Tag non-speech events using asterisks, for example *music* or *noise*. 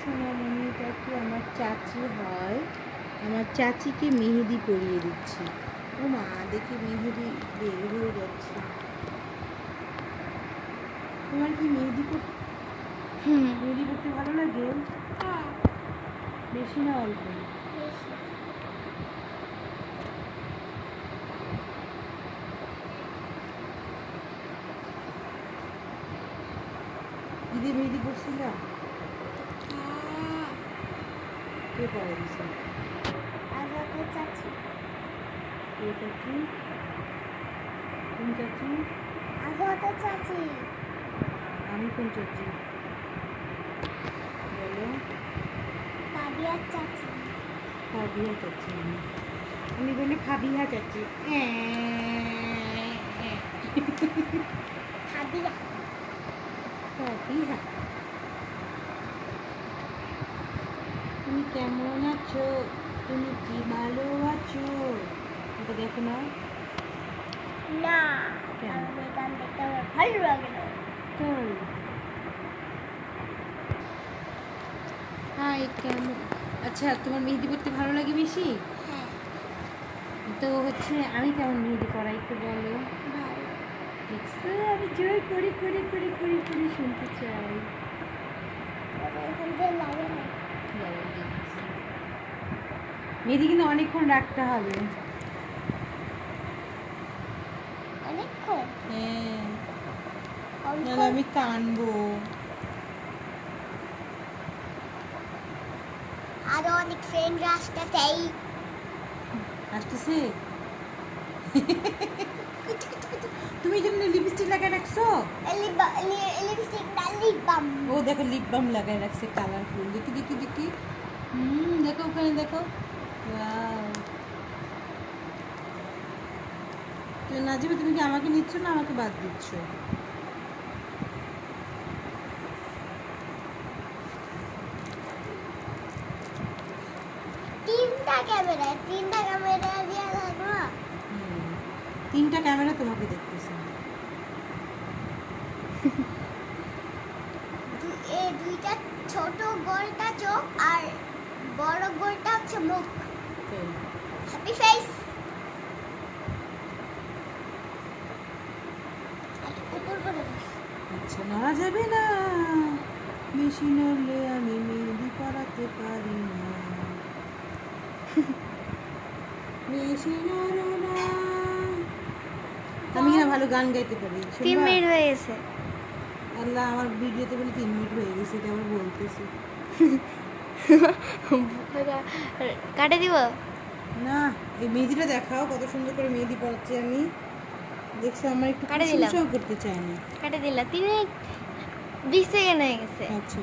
সোনামণিটা কি আমার চাচি হয়। আমার চাচিকে মেহেদি পরিয়ে দিচ্ছি। ও মা দেখি মেহেদি বের হয়ে যাচ্ছে। তোমার কি মেহেদি হুম। মেহেদি পড়তে ভালো লাগে? হ্যাঁ। বেশি না অল্প। ঈদে মেহেদি পড়ছিলাম হ্যাঁ কে পড়াই দিছে? কে চাচি? কোন চাচি? চাচি। আমি কোন চাচি? বলো। কাবিয়ার চাচি। ফাবিহা চাচি। আমি বলি ফাবিহা চাচি। কাবিয়া ফাবিহা তুমি কেমন আছো? তুমি কি ভালো আছো? এটা দেখো না। না গান দেখতে আমার ভালো লাগে না। হাই কেমন? আচ্ছা তোমার মেহেদি পড়তে ভালো লাগে বেশি? হ্যাঁ। তো হচ্ছে আমি কেমন মেহেদি পড়াই একটু বলো। দেখছ আমি জোর করে করে করে করে করে শুনতে চাই তবে এখান থেকে লাগে না মেহেদি কিন্তু অনেকক্ষণ রাখতে হবে। হ্যাঁ। আমি কানবো আরও অনেক ফ্রেন্ডরা আসতেছে আসতেছে? তুমি জন্য লিপস্টিক রাখছো? লিপস্টিক না লিপ বাম ও দেখো লিপ বাম লাগাই রাখছে কালারফুল দেখি দেখি দেখি। হুম দেখো ওখানে দেখো. তো নাজিবা তুমি কি আমাকে নিচ্ছ না আমাকে বাদ দিচ্ছ? তিনটা ক্যামেরা তিনটা ক্যামেরা দিয়ে থাকব তিনটা ক্যামেরা তোমাকে দেখতেছে। দুইটা ছোট গোলটা চোখ আর বড় গোলটা হচ্ছে মুখ। উপর করে বস। আচ্ছা নড়া যাবে না। বেশি নড়লে আমি মেহেদি পড়াতে পারি না। *laughs* বেশি নড়ো না। আমি কিনা ভালো গান গাইতে পারি তিন মিনিট হয়ে গেছে। আল্লাহ আমার ভিডিওতে বলে তিন মিনিট হয়ে গেছে এটা আবার বলতেছি। *laughs* কাটে দিব? না এই মেহেদিটা দেখাও কত সুন্দর করে মেহেদি পড়াচ্ছি আমি। দেখছ আমার একটু কাটে দিলাম। করতে চাই না। কাটে দিলাম তিন মিনিট বিশ সেকেন্ড হয়ে গেছে। আচ্ছা